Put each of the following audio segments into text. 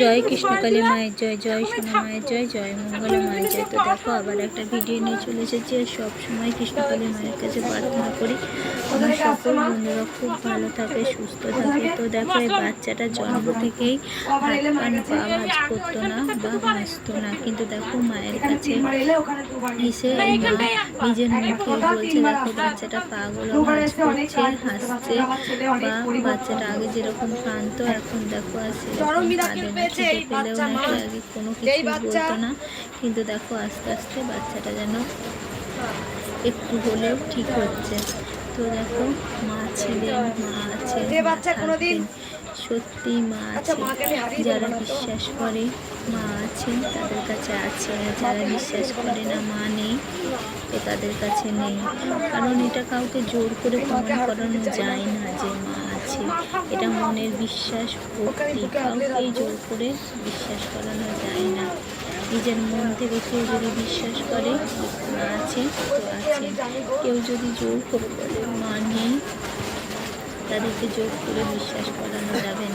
জয় কৃষ্ণকালী মায়ের জয় জয় সোনা মায়ের জয় জয় মঙ্গলা মায়ের জয়। তো দেখো, আবার একটা ভিডিও নিয়ে চলে এসেছি আর সব সময় কৃষ্ণকালী মায়ের কাছে প্রার্থনা করি। আমার সকল বন্ধুরা খুব ভালো থাকে, সুস্থ থাকে। তো দেখো, এই বাচ্চাটা জন্ম থেকেই ভাজ করতো না বা হাসতো না। কিন্তু দেখো, মায়ের কাছে এসে নিজের মুখে বলছে, দেখো, বাচ্চাটা পাগুলো ভাজ করছে, হাসছে। বা বাচ্চাটা আগে যেরকম কাঁদতো এখন দেখো আর সেরকম কাঁদে না। খিদে পেলেও নাকি আগে কোনো কিছু বলতো না। কিন্তু দেখো আস্তে আস্তে বাচ্চাটা যেন একটু হলেও ঠিক হচ্ছে। তো দেখো মা ছিলেন মা আছে সত্যি মা আচ্ছা, আছে। যারা? বিশ্বাস করে মা আছেন তাদের কাছে আছে। যারা বিশ্বাস করে না। মা নেই তো তাদের কাছে নেই। কারণ এটা কাউকে জোর করে প্রমাণ করানো যায় না যে মা আছে এটা মনের বিশ্বাস ভক্তি কাউকেই জোর করে বিশ্বাস করানো যায় না। নিজের মন থেকে কেউ যদি বিশ্বাস করে মা আছে তো আছে। কেউ যদি জোর করে বলে মা নেই তাদেরকে জোর করে বিশ্বাস করানো যাবে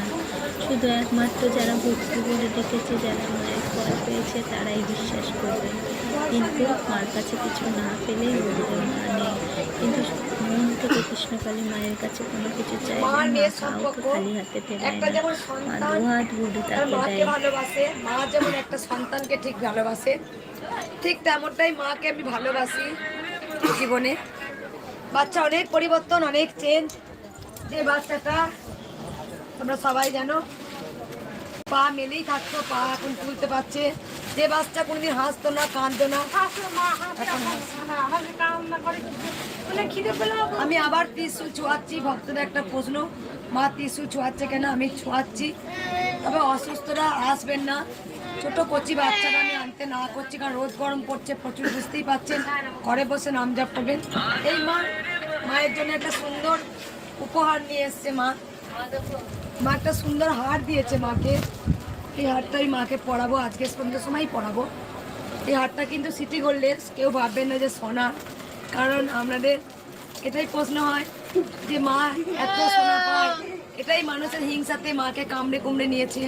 শুধু একমাত্র যারা ভক্তি করে ডেকেছে যারা মায়ের ফল পেয়েছে তারাই বিশ্বাস করবে। কিন্তু মার কাছে কিছু না পেলেই বলবে মা নেই কিন্তু মন থেকে কৃষ্ণকালী মায়ের কাছে কোনো কিছু চাই না কাউকে খালি হাতে একটা না। যেমন মা সন্তান দু হাত ভরে তাকে দেয়। ভালোবাসে মা যেমন একটা সন্তানকে ঠিক ভালোবাসে ঠিক তেমনটাই মাকে আমি ভালোবাসি জীবনে। বাচ্চা অনেক পরিবর্তন অনেক চেঞ্জ যে বাচ্চাটা তোমরা সবাই জানো পা মেলেই থাকতো পা এখন তুলতে পারছে। যে বাচ্চা কোনোদিন হাসতো না কাঁদতো না এখন আমি আবার ত্রিশূল ছোঁয়াচ্ছি ভক্তদের একটা প্রশ্ন। মা ত্রিশূল ছোঁয়াচ্ছে কেন? আমি ছোঁয়াচ্ছি তবে অসুস্থরা আসবেন না। ছোট কচি বাচ্চারা আমি আনতে না করছি কারণ রোদ গরম পড়ছে প্রচুর বুঝতেই পাচ্ছেন। ঘরে বসে নাম জপ করবেন। এই মা মায়ের জন্য একটা সুন্দর উপহার নিয়ে এসছে মা। মা একটা সুন্দর হার দিয়েছে মাকে। এই হারটা আমি মাকে পড়াবো, আজকে সন্ধ্যের সময়ই পড়াবো। এই হারটা কিন্তু সিটি গোল্ডের, কেউ ভাববেন না যে সোনা। কারণ আমাদের এটাই প্রশ্ন হয় যে মা এত সোনা পায়। এটাই মানুষের হিংসাতে মাকে কামড়ে কুমড়ে নিয়েছে।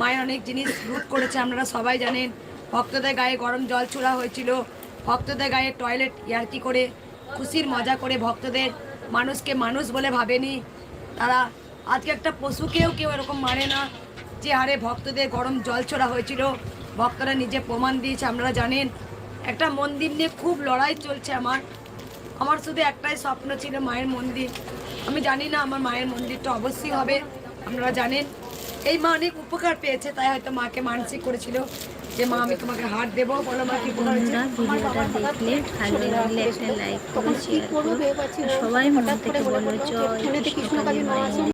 মায়ের অনেক জিনিস লুট করেছে, আপনারা সবাই জানেন। ভক্তদের গায়ে গরম জল ছোড়া হয়েছিল। ভক্তদের গায়ে টয়লেট ইয়ার্কি করে, খুশির মজা করে ভক্তদের, মানুষকে মানুষ বলে ভাবেনি। তারা আজকে একটা পশুকেও কেউ এরকম মানে না। যে হারে ভক্তদের গরম জল ছোড়া হয়েছিল। ভক্তরা নিজে প্রমাণ দিয়েছে আপনারা জানেন। একটা মন্দির নিয়ে খুব লড়াই চলছে আমার। আমার শুধু একটাই স্বপ্ন ছিল মায়ের মন্দির। আমি জানি না আমার মায়ের মন্দিরটা অবশ্যই হবে আপনারা জানেন। এই মা অনেক উপকার পেয়েছে তাই হয়তো মাকে মানসিক করেছিল যে মা আমি তোমাকে হাট দেবো। বলো মা কি উপকার বন্ধুরা ভিডিওটা দেখলে ভালো লাগলে একটা লাইক করো শেয়ার করো। সবাই মন থেকে বলো জয় কৃষ্ণকালী মায়ের